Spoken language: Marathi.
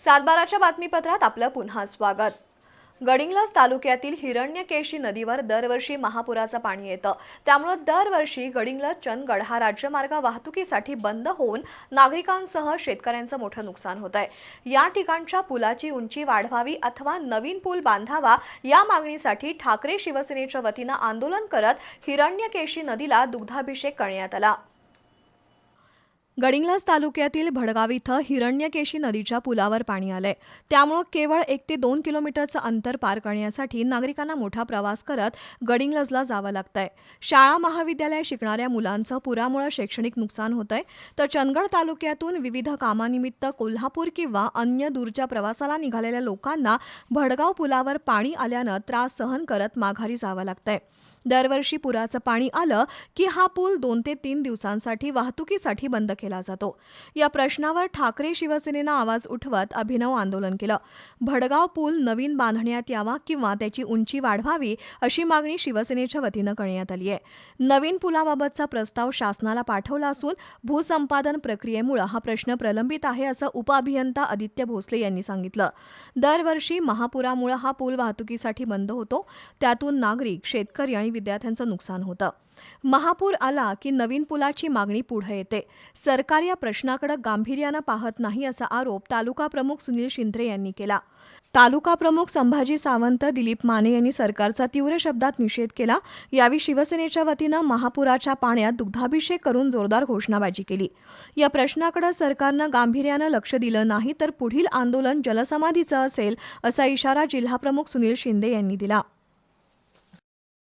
सातबाराच्या बातमीपत्रात आपलं पुन्हा स्वागत. गडिंग्लज तालुक्यातील हिरण्यकेशी नदीवर दरवर्षी महापुराचं पाणी येतं. त्यामुळं दरवर्षी गडिंग्लज चंदगड हा राज्यमार्ग वाहतुकीसाठी बंद होऊन नागरिकांसह शेतकऱ्यांचं मोठं नुकसान होत आहे या ठिकाणच्या पुलाची उंची वाढवावी अथवा नवीन पूल बांधावा या मागणीसाठी ठाकरे शिवसेनेच्या वतीनं आंदोलन करत हिरण्यकेशी नदीला दुग्धाभिषेक करण्यात आला. गडिंग्लज तालुक्यातील भडगाव इथं हिरण्यकेशी नदीच्या पुलावर पाणी आलंय. त्यामुळं केवळ एक ते दोन किलोमीटरचं अंतर पार करण्यासाठी नागरिकांना मोठा प्रवास करत गडिंग्लजला जावं लागतंय. शाळा महाविद्यालय शिकणाऱ्या मुलांचं पुरामुळे शैक्षणिक नुकसान होतंय. तर चंदगड तालुक्यातून विविध कामानिमित्त कोल्हापूर किंवा अन्य दूरच्या प्रवासाला निघालेल्या लोकांना भडगाव पुलावर पाणी आल्यानं त्रास सहन करत माघारी जावं लागतंय. दरवर्षी पुराचं पाणी आलं की हा पूल दोन ते तीन दिवसांसाठी वाहतुकीसाठी बंद केला जातो. या प्रश्नावर ठाकरे शिवसेनेनं आवाज उठवत अभिनव आंदोलन केलं. भडगाव पूल नवीन बांधण्यात यावा किंवा त्याची उंची वाढवावी अशी मागणी शिवसेनेच्या वतीनं करण्यात आली आहे नवीन पुलाबाबतचा प्रस्ताव शासनाला पाठवला असून भूसंपादन प्रक्रियेमुळे हा प्रश्न प्रलंबित आहे असं उपअभियंता आदित्य भोसले यांनी सांगितलं. दरवर्षी महापुरामुळे हा पूल वाहतुकीसाठी बंद होतो. त्यातून नागरिक शेतकरी आणि विद्यार्थ्यांचं नुकसान होतं. महापूर आला की नवीन पुलाची मागणी पुढे येते. सरकार या प्रश्नाकडे गांभीर्यानं पाहत नाही असा आरोप तालुका प्रमुख सुनील शिंद्रे यांनी केला. तालुका प्रमुख संभाजी सावंत दिलीप माने यांनी सरकारचा तीव्र शब्दात निषेध केला. यावेळी शिवसेनेच्या वतीनं महापुराच्या पाण्यात दुग्धाभिषेक करून जोरदार घोषणाबाजी केली. या प्रश्नाकडे सरकारनं गांभीर्यानं लक्ष दिलं नाही तर पुढील आंदोलन जलसमाधीचं असेल असा इशारा जिल्हाप्रमुख सुनील शिंदे यांनी दिला.